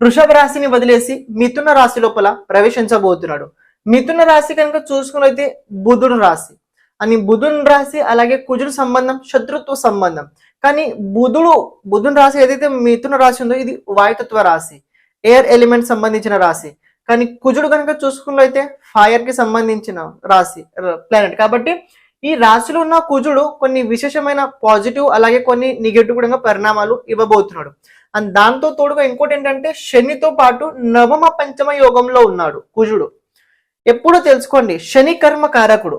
వృషభ రాశిని వదిలేసి మిథున రాశి లోపల ప్రవేశించబోతున్నాడు. మిథున రాశి కనుక చూసుకున్నైతే బుధుడు రాశి. అని బుధుని రాశి అలాగే కుజుడు సంబంధం శత్రుత్వ సంబంధం. కానీ బుధుడు బుధుని రాశి ఏదైతే మిథున రాశి ఉందో ఇది వాయుతత్వ రాశి ఎయిర్ ఎలిమెంట్ సంబంధించిన రాశి. కానీ కుజుడు కనుక చూసుకున్నైతే ఫైర్కి సంబంధించిన రాశి ప్లానెట్ కాబట్టి ఈ రాశిలో ఉన్న కుజుడు కొన్ని విశేషమైన పాజిటివ్ అలాగే కొన్ని నెగిటివ్ కూడా పరిణామాలు ఇవ్వబోతున్నాడు. అండ్ దాంతో తోడుగా ఇంకోటి ఏంటంటే శనితో పాటు నవమ పంచమ యోగంలో ఉన్నాడు కుజుడు. ఎప్పుడూ తెలుసుకోండి శని కర్మ కారకుడు.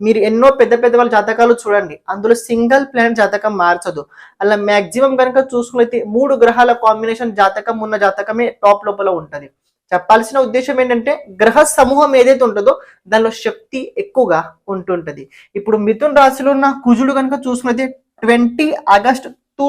మీరు ఎన్నో పెద్ద పెద్ద వాళ్ళ జాతకాలు చూడండి. అందులో సింగిల్ ప్లానెట్ జాతకం మార్చదు. అలా మాక్సిమం కనుక చూసుకున్నైతే మూడు గ్రహాల కాంబినేషన్ జాతకం ఉన్న జాతకమే టాప్ లోపల ఉంటుంది. చెప్పాల్సిన ఉద్దేశం ఏంటంటే గ్రహ సమూహం ఏదైతే ఉంటుందో దానిలో శక్తి ఎక్కువగా ఉంటుంటది. ఇప్పుడు మిథున్ రాశిలో ఉన్న కుజుడు కనుక చూసుకున్నైతే twenty August two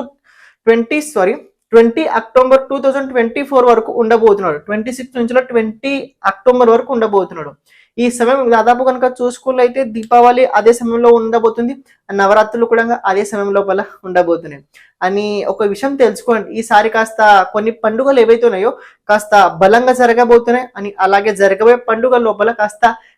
twenty sorry twenty October two thousand twenty four వరకు ఉండబోతున్నాడు. ట్వంటీ సిక్స్ నుంచి ట్వంటీ అక్టోబర్ వరకు ఉండబోతున్నాడు. ఈ సమయం దాదాపు కనుక చూసుకున్నట్లయితే దీపావళి అదే సమయంలో ఉండబోతుంది. నవరాత్రులు కూడా అదే సమయం లోపల ఉండబోతున్నాయి. అని ఒక విషయం తెలుసుకోండి. ఈసారి కాస్త కొన్ని పండుగలు ఏవైతే ఉన్నాయో కాస్త బలంగా జరగబోతున్నాయి. అని అలాగే జరగబోయే పండుగ లోపల కాస్త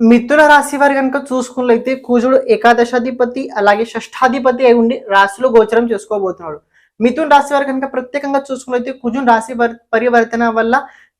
మిథున రాశి వారి కనుక చూసుకున్నట్లయితే కుజుడు ఏకాదశాధిపతి అలాగే షష్ఠాధిపతి అయి ఉండి రాశిలో గోచరం చేసుకోబోతున్నాడు. మిథున్ రాశి వారి కనుక ప్రత్యేకంగా చూసుకున్నట్లయితే కుజున్ రాశి వర్- పరివర్తన వల్ల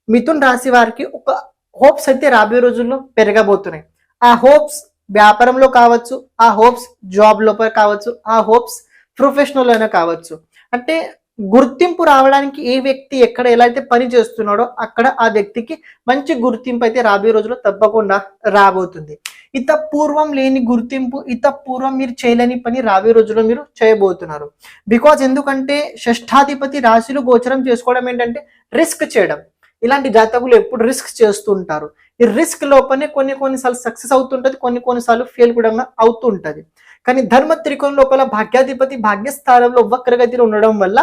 మిథున్ రాశి వారికి ఒక హోప్స్ అయితే రాబోయే రోజుల్లో పెరగబోతున్నాయి. ఆ హోప్స్ వ్యాపారంలో కావచ్చు ఆ హోప్స్ జాబ్ లోపల కావచ్చు ఆ హోప్స్ ప్రొఫెషనల్ అయినా కావచ్చు. అంటే గుర్తింపు రావడానికి ఏ వ్యక్తి ఎక్కడ ఎలా అయితే పని చేస్తున్నాడో అక్కడ ఆ వ్యక్తికి మంచి గుర్తింపు అయితే రాబోయే రోజుల్లో తప్పకుండా రాబోతుంది. ఇత పూర్వం లేని గుర్తింపు ఇత పూర్వం మీరు చేయలేని పని రాబోయే రోజుల్లో మీరు చేయబోతున్నారు. బికాజ్ ఎందుకంటే షష్ఠాధిపతి రాశిలో గోచరం చేసుకోవడం ఏంటంటే రిస్క్ చేయడం. ఇలాంటి జాతకులు ఎప్పుడు రిస్క్ చేస్తుంటారు. ఈ రిస్క్ లోపలనే కొన్ని కొన్నిసార్లు సక్సెస్ అవుతుంటది కొన్ని కొన్నిసార్లు ఫెయిల్ కూడా అవుతుంటది. కానీ ధర్మ త్రికోణం లోపల భాగ్యాధిపతి భాగ్యస్థానంలో వక్రగతిలో ఉండడం వల్ల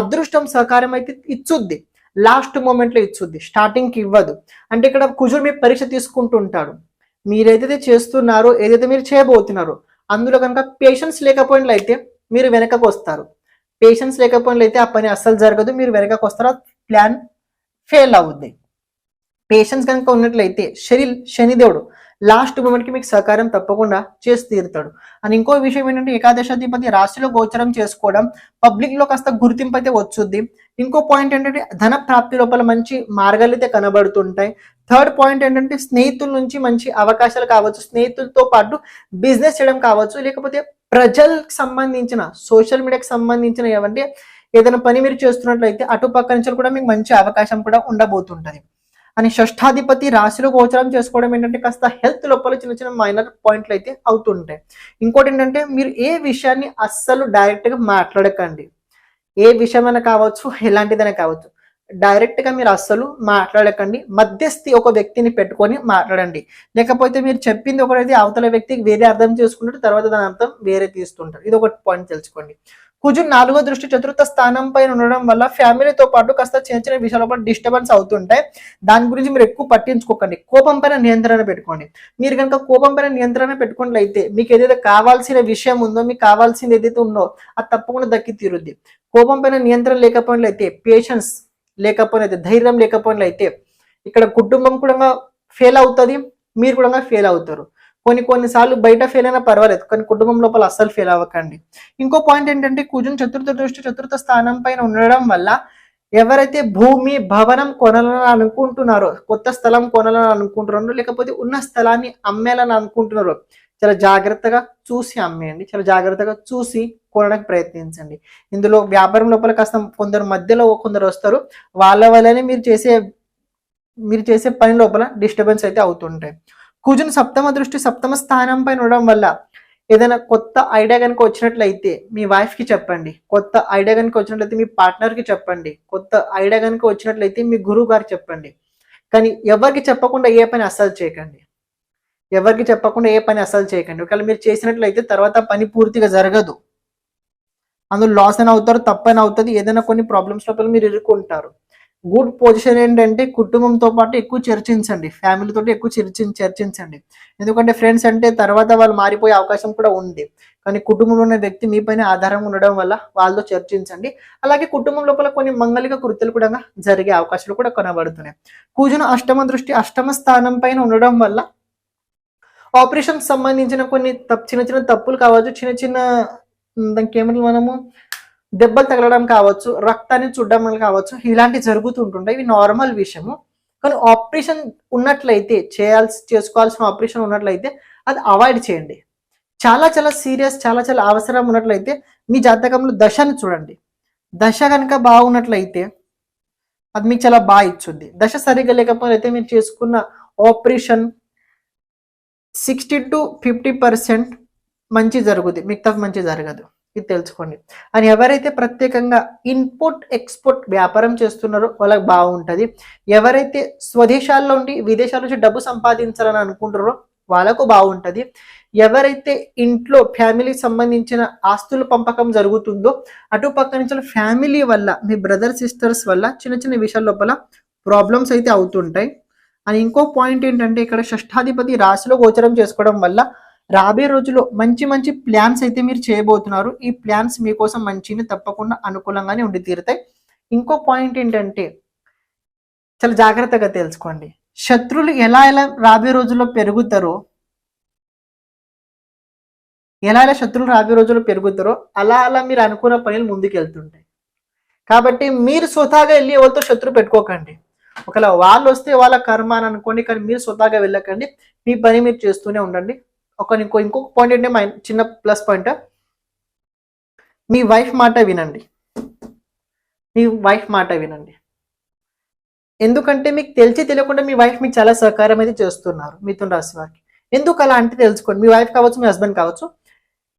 అదృష్టం సహకారం అయితే ఇచ్చుద్ది. లాస్ట్ మూమెంట్లో ఇచ్చుద్ది. స్టార్టింగ్కి ఇవ్వదు. అంటే ఇక్కడ కుజుడు మీ పరీక్ష తీసుకుంటుంటాడు. మీరు ఏదైతే చేస్తున్నారో ఏదైతే మీరు చేయబోతున్నారో అందులో కనుక పేషెన్స్ లేకపోయినట్లయితే మీరు వెనకకు వస్తారు. పేషెన్స్ లేకపోయినట్లయితే ఆ పని అస్సలు జరగదు. మీరు వెనకకు వస్తారు. ప్లాన్ ఫెయిల్ అవుద్ది. పేషెన్స్ కనుక ఉన్నట్లయితే శని శనిదేవుడు లాస్ట్ మూమెంట్కి మీకు సహకారం తప్పకుండా చేసి తీరుతాడు. అని ఇంకో విషయం ఏంటంటే ఏకాదశాధిపతి రాశిలో గోచరం చేసుకోవడం పబ్లిక్లో కాస్త గుర్తింపు అయితే వచ్చుద్ది. ఇంకో పాయింట్ ఏంటంటే ధన ప్రాప్తి లోపల మంచి మార్గాలు అయితే కనబడుతుంటాయి. థర్డ్ పాయింట్ ఏంటంటే స్నేహితుల నుంచి మంచి అవకాశాలు కావచ్చు స్నేహితులతో పాటు బిజినెస్ చేయడం కావచ్చు లేకపోతే ప్రజలకు సంబంధించిన సోషల్ మీడియాకి సంబంధించిన ఏమంటే ఏదైనా పని మీరు చేస్తున్నట్లయితే అటుపక్క నుంచి కూడా మీకు మంచి అవకాశం కూడా ఉండబోతుంటది. అని షష్ఠాధిపతి రాశిలో గోచరం చేసుకోవడం ఏంటంటే కాస్త హెల్త్ లోపల చిన్న చిన్న మైనర్ పాయింట్లు అయితే అవుతుంటాయి. ఇంకోటి ఏంటంటే మీరు ఏ విషయాన్ని అస్సలు డైరెక్ట్గా మాట్లాడకండి. ఏ విషయమైనా కావచ్చు ఎలాంటిదైనా కావచ్చు డైరెక్ట్గా మీరు అస్సలు మాట్లాడకండి. మధ్యస్థి ఒక వ్యక్తిని పెట్టుకొని మాట్లాడండి. లేకపోతే మీరు చెప్పింది ఒకటైతే అవతల వ్యక్తికి వేరే అర్థం చేసుకుంటారు తర్వాత దాని అర్థం వేరే తీస్తుంటారు. ఇది ఒక పాయింట్ తెలుసుకోండి. కుజు నాలుగో దృష్టి చతుర్థ స్థానం పైన ఉండడం వల్ల ఫ్యామిలీతో పాటు కాస్త చిన్న చిన్న విషయాల డిస్టర్బెన్స్ అవుతుంటాయి. దాని గురించి మీరు ఎక్కువ పట్టించుకోకండి. కోపం పైన నియంత్రణ పెట్టుకోండి. మీరు కనుక కోపం పైన నియంత్రణ పెట్టుకున్నట్లయితే మీకు ఏదైతే కావాల్సిన విషయం ఉందో మీకు కావాల్సింది ఏదైతే ఉందో అది తప్పకుండా దక్కి తీరుద్ది. కోపం పైన నియంత్రణ లేకపోయినట్లయితే పేషెన్స్ లేకపోయినైతే ధైర్యం లేకపోయినట్లయితే ఇక్కడ కుటుంబం కూడా ఫెయిల్ అవుతుంది మీరు కూడా ఫెయిల్ అవుతారు. కొన్ని కొన్నిసార్లు బయట ఫెయిల్ అయినా పర్వాలేదు కానీ కుటుంబం లోపల అస్సలు ఫెయిల్ అవ్వకండి. ఇంకో పాయింట్ ఏంటంటే కుజున్ చతుర్థ దృష్టి చతుర్థ స్థానం పైన ఉండడం వల్ల ఎవరైతే భూమి భవనం కొనాలని అనుకుంటున్నారో కొత్త స్థలం కొనాలని అనుకుంటున్నారో లేకపోతే ఉన్న స్థలాన్ని అమ్మేయాలని అనుకుంటున్నారో చాలా జాగ్రత్తగా చూసి అమ్మేయండి. చాలా జాగ్రత్తగా చూసి కొనడానికి ప్రయత్నించండి. ఇందులో వ్యాపారం లోపల కాస్త కొందరు మధ్యలో కొందరు వస్తారు. వాళ్ళ వల్లనే మీరు చేసే మీరు చేసే పని లోపల డిస్టర్బెన్స్ అయితే అవుతుంటాయి. కుజుని సప్తమ దృష్టి సప్తమ స్థానం పైన ఉండడం వల్ల ఏదైనా కొత్త ఐడియా కనుక వచ్చినట్లయితే మీ వైఫ్కి చెప్పండి. కొత్త ఐడియా కనుక వచ్చినట్లయితే మీ పార్ట్నర్కి చెప్పండి. కొత్త ఐడియా కనుక వచ్చినట్లయితే మీ గురువు గారికి చెప్పండి. కానీ ఎవరికి చెప్పకుండా ఏ పని అస్సలు చేయకండి. ఎవరికి చెప్పకుండా ఏ పని అస్సలు చేయకండి. ఒకవేళ మీరు చేసినట్లయితే తర్వాత పని పూర్తిగా జరగదు. అందులో లాస్ అయినా అవుతారు తప్పైనా అవుతుంది ఏదైనా కొన్ని ప్రాబ్లమ్స్ లోపల మీరు ఇరుక్కుంటారు గుడ్ పొజిషన్ ఏంటంటే కుటుంబంతో పాటు ఎక్కువ చర్చించండి. ఫ్యామిలీతో ఎక్కువ చర్చి చర్చించండి. ఎందుకంటే ఫ్రెండ్స్ అంటే తర్వాత వాళ్ళు మారిపోయే అవకాశం కూడా ఉంది. కానీ కుటుంబంలో ఉన్న వ్యక్తి మీ పైన ఆధారం ఉండడం వల్ల వాళ్ళతో చర్చించండి. అలాగే కుటుంబం లోపల కొన్ని మంగళిక కృత్యాలు కూడా జరిగే అవకాశాలు కూడా కనబడుతున్నాయి. కూజున అష్టమ దృష్టి అష్టమ స్థానం పైన ఉండడం వల్ల ఆపరేషన్ సంబంధించిన కొన్ని చిన్న చిన్న తప్పులు కావచ్చు చిన్న చిన్న దానికి ఏమంటారు మనము? దెబ్బలు తగలడం కావచ్చు రక్తాన్ని చూడడం కావచ్చు ఇలాంటివి జరుగుతుంటుంటాయి ఇవి నార్మల్ విషయము. కానీ ఆపరేషన్ ఉన్నట్లయితే చేయాల్సి చేసుకోవాల్సిన ఆపరేషన్ ఉన్నట్లయితే అది అవాయిడ్ చేయండి. చాలా చాలా సీరియస్ చాలా చాలా అవసరం ఉన్నట్లయితే మీ జాతకంలో దశని చూడండి. దశ కనుక బాగున్నట్లయితే అది మీకు చాలా బాగా ఇచ్చుద్ది. దశ సరిగ్గా లేకపోతే మీరు చేసుకున్న operation sixty to fifty percent మంచి జరుగుద్ది. మిగతా మంచి జరగదు. ఇది తెలుసుకోండి. అని ఎవరైతే ప్రత్యేకంగా ఇన్పుట్ ఎక్స్పోర్ట్ వ్యాపారం చేస్తున్నారో వాళ్ళకి బాగుంటుంది. ఎవరైతే స్వదేశాల్లో ఉండి విదేశాల నుంచి డబ్బు సంపాదించాలని అనుకుంటారో వాళ్ళకు బాగుంటుంది. ఎవరైతే ఇంట్లో ఫ్యామిలీకి సంబంధించిన ఆస్తుల పంపకం జరుగుతుందో అటు పక్క నుంచి ఫ్యామిలీ వల్ల మీ బ్రదర్ సిస్టర్స్ వల్ల చిన్న చిన్న విషయాల లోపల ప్రాబ్లమ్స్ అయితే అవుతుంటాయి. అని ఇంకో పాయింట్ ఏంటంటే ఇక్కడ షష్ఠాధిపతి రాశిలో గోచరం చేసుకోవడం వల్ల రాబోయే రోజుల్లో మంచి మంచి ప్లాన్స్ అయితే మీరు చేయబోతున్నారు. ఈ ప్లాన్స్ మీకోసం మంచిని తప్పకుండా అనుకూలంగానే ఉండి తీరుతాయి. ఇంకో పాయింట్ ఏంటంటే చాలా జాగ్రత్తగా తెలుసుకోండి. శత్రులు ఎలా ఎలా రాబోయే రోజుల్లో పెరుగుతారో ఎలా ఎలా శత్రులు రాబోయే రోజుల్లో పెరుగుతారో అలా అలా మీరు అనుకున్న పనులు ముందుకెళ్తుంటాయి. కాబట్టి మీరు స్వతహాగా వెళ్ళి ఎవరితో శత్రువు పెట్టుకోకండి. ఒకవేళ వాళ్ళు వస్తే వాళ్ళ కర్మ అని అనుకోండి కానీ మీరు స్వతహాగా వెళ్ళకండి. మీ పని మీరు చేస్తూనే ఉండండి. ఒక ఇంకో ఇంకొక పాయింట్ ఏంటంటే మా చిన్న ప్లస్ పాయింట్ మీ వైఫ్ మాట వినండి. మీ వైఫ్ మాట వినండి. ఎందుకంటే మీకు తెలిసి తెలియకుండా మీ వైఫ్ మీకు చాలా సహకారం అయితే చేస్తున్నారు మిథున రాశి వారికి. ఎందుకు అలా అంటే తెలుసుకోండి. మీ వైఫ్ కావచ్చు మీ హస్బెండ్ కావచ్చు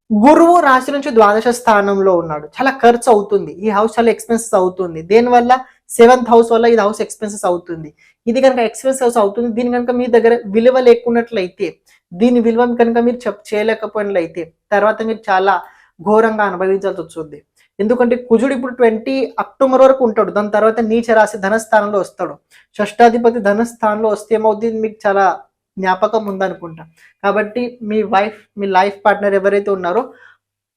గురువు రాశి నుంచి ద్వాదశ స్థానంలో ఉన్నాడు. చాలా ఖర్చు అవుతుంది. ఈ హౌస్ చాలా ఎక్స్పెన్సెస్ అవుతుంది. దేనివల్ల? సెవెంత్ హౌస్ వల్ల ఇది హౌస్ ఎక్స్పెన్సెస్ అవుతుంది. ఇది కనుక ఎక్స్పెన్సెస్ హౌస్ అవుతుంది దీని కనుక మీ దగ్గర విలువ లేకున్నట్లయితే దీని విలువ కనుక మీరు చెప్ చేయలేకపోయినట్లయితే తర్వాత మీరు చాలా ఘోరంగా అనుభవించాల్సి వస్తుంది. ఎందుకంటే కుజుడు ఇప్పుడు ట్వంటీ అక్టోబర్ వరకు ఉంటాడు. దాని తర్వాత నీచ రాశి ధనస్థానంలో వస్తాడు. షష్టాధిపతి ధనస్థానంలో వస్తే ఏమవుతుంది? మీకు చాలా జ్ఞాపకం ఉందనుకుంటా. కాబట్టి మీ వైఫ్ మీ లైఫ్ పార్ట్నర్ ఎవరైతే ఉన్నారో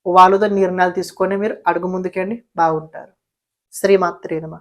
వాళ్ళతో నిర్ణయాలు తీసుకొని మీరు అడుగు ముందుకండి బాగుంటారు. శ్రీమాత్రేనమా